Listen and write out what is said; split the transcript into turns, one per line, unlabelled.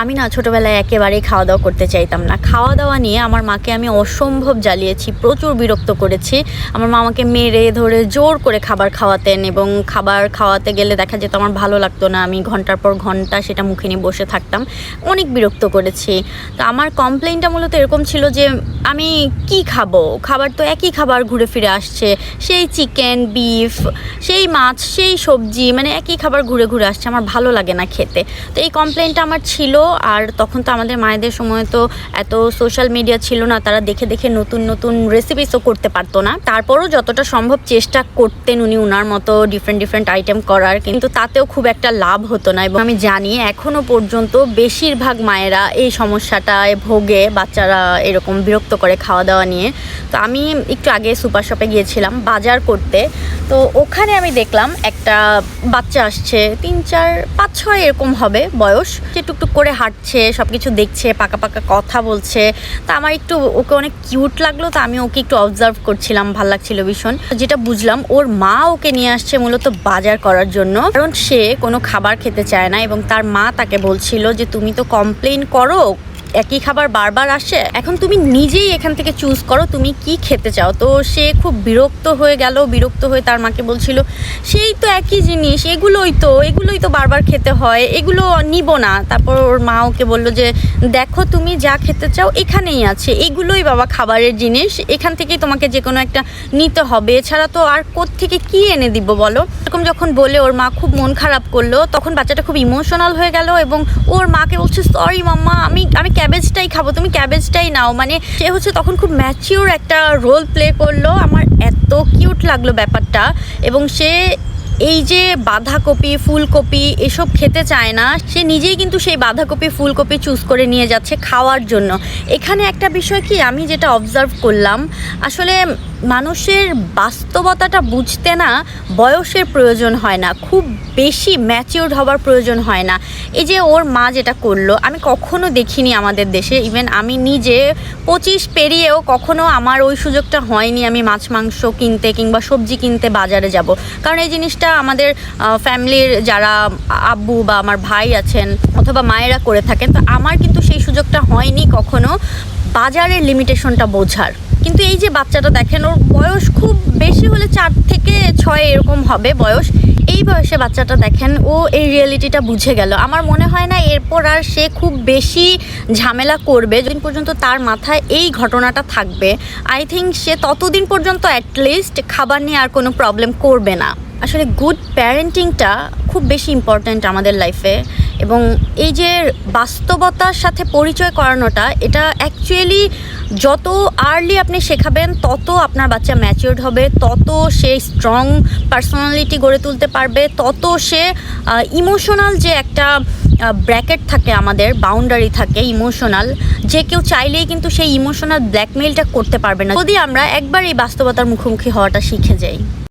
আমি না ছোটোবেলায় একেবারেই খাওয়া দাওয়া করতে চাইতাম না। খাওয়া দাওয়া নিয়ে আমার মাকে আমি অসম্ভব জ্বালিয়েছি, প্রচুর বিরক্ত করেছি। আমার মা আমাকে মেরে ধরে জোর করে খাবার খাওয়াতেন এবং খাবার খাওয়াতে গেলে দেখা যেত আমার ভালো লাগতো না। আমি ঘণ্টার পর ঘণ্টা সেটা মুখে নিয়ে বসে থাকতাম। অনেক বিরক্ত করেছি। তো আমার কমপ্লেনটা মূলত এরকম ছিল যে, আমি কি খাব? খাবার তো একই খাবার ঘুরে ফিরে আসছে। সেই চিকেন বিফ সেই মাছ, সেই সবজি মানে একই খাবার ঘুরে ঘুরে আসছে। আমার ভালো লাগে না খেতে। তো এই কমপ্লেনটা আমার ছিল। আর তখন তো আমাদের মায়েদের সময় তো এত সোশ্যাল মিডিয়া ছিল না, তারা দেখে দেখে নতুন নতুন রেসিপিসও করতে পারতো না। তারপরও যতটা সম্ভব চেষ্টা করতেন উনি উনার মতো ডিফারেন্ট ডিফারেন্ট আইটেম করার, কিন্তু তাতেও খুব একটা লাভ হতো না। এবং আমি জানি এখনও পর্যন্ত বেশিরভাগ মায়েরা এই সমস্যাটায় ভোগে, বাচ্চারা এরকম বিরক্ত করে খাওয়া দাওয়া নিয়ে। তো আমি একটু আগে সুপার শপে গিয়েছিলাম বাজার করতে। তো ওখানে আমি দেখলাম একটা বাচ্চা আসছে, তিন, চার, পাঁচ, ছয় এরকম হবে বয়স। সে টুকটুক করে হাঁটছে সব কিছু দেখছে, পাকা পাকা কথা বলছে। তা আমার একটু ওকে অনেক কিউট লাগল, তো আমি ওকে একটু অবজার্ভ করছিলাম, ভালো লাগছিল ভীষণ। যেটা বুঝলাম, ওর মা ওকে নিয়ে আসছে মূলত বাজার করার জন্য। কারণ সে কোনো খাবার খেতে চায় না এবং তার মা তাকে বলছিল যে, তুমি তো কমপ্লেন করো একই খাবার বারবার আসে? এখন তুমি নিজেই এখান থেকে চুজ করো, তুমি কি খেতে চাও। তো সে খুব বিরক্ত হয়ে গেল, বিরক্ত হয়ে তার মাকে বলছিল, সেই তো একই জিনিস, এগুলোই তো এগুলোই তো বারবার খেতে হয়, এগুলো নিব না। তারপর ওর মা ওকে বলল যে, দেখো তুমি যা খেতে চাও এখানেই আছে, এগুলোই বাবা খাবারের জিনিস, এখান থেকেই তোমাকে যে কোনো একটা নিতে হবে। এছাড়া তো আর থেকে কি এনে দিব বলো? এরকম যখন বলে ওর মা খুব মন খারাপ করল, তখন বাচ্চাটা খুব ইমোশনাল হয়ে গেল এবং ওর মাকে বলছে সরি মাম্মা, আমি আমি ক্যাবেজটাই খাব, তুমি ক্যাবেজটাই নাও। মানে সে হচ্ছে তখন খুব ম্যাচিওর একটা রোল প্লে করল। আমার এত কিউট লাগল ব্যাপারটা। এবং সে এই যে বাঁধাকপি, ফুলকপি এসব খেতে চায় না, সে নিজেই কিন্তু সেই বাঁধাকপি, ফুলকপি চুজ করে নিয়ে যাচ্ছে খাওয়ার জন্য। এখানে একটা বিষয় কি, আমি যেটা অবজার্ভ করলাম, আসলে মানুষের বাস্তবতাটা বুঝতে না বয়সের প্রয়োজন হয় না, খুব বেশি ম্যাচিওর হওয়ার প্রয়োজন হয় না। এই যে ওর মা যেটা করল, আমি কখনো দেখিনি আমাদের দেশে ইভেন আমি নিজে পঁচিশ পেরিয়েও কখনো আমার ওই সুযোগটা হয়নি আমি মাছ, মাংস কিনতে কিংবা সবজি কিনতে বাজারে যাব। কারণ এই জিনিসটা আমাদের ফ্যামিলির যারা আব্বু বা আমার ভাই আছেন অথবা মায়েরা করে থাকেন, তো আমার কিন্তু সেই সুযোগটা হয়নি কখনো বাজারের লিমিটেশনটা বোঝার। কিন্তু এই যে বাচ্চাটা দেখেন, ওর বয়স খুব বেশি হলে চার থেকে ছয় এরকম হবে বয়স, এই বয়সে বাচ্চাটা দেখেন, ও এই রিয়েলিটিটা বুঝে গেল। আমার মনে হয় না এরপর আর সে খুব বেশি ঝামেলা করবে, যতদিন পর্যন্ত তার মাথায় এই ঘটনাটা থাকবে। আই থিঙ্ক সে ততদিন পর্যন্ত অ্যাটলিস্ট খাবার নিয়ে আর কোনো প্রবলেম করবে না। আসলে গুড প্যারেন্টিংটা খুব বেশি ইম্পর্ট্যান্ট আমাদের লাইফে এবং এই যে বাস্তবতার সাথে পরিচয় করানোটা, এটা অ্যাকচুয়ালি যত আর্লি আপনি শেখাবেন, তত আপনার বাচ্চা ম্যাচিওর্ড হবে, তত সে স্ট্রং পার্সোনালিটি গড়ে তুলতে পারবে, তত সে ইমোশনাল যে একটা ব্র্যাকেট থাকে আমাদের বাউন্ডারি থাকে ইমোশনাল যে কেউ চাইলেই কিন্তু সেই ইমোশনাল ব্ল্যাকমেইলটা করতে পারবে না। যদি আমরা একবার এই বাস্তবতার মুখোমুখি হওয়াটা শিখে যাই।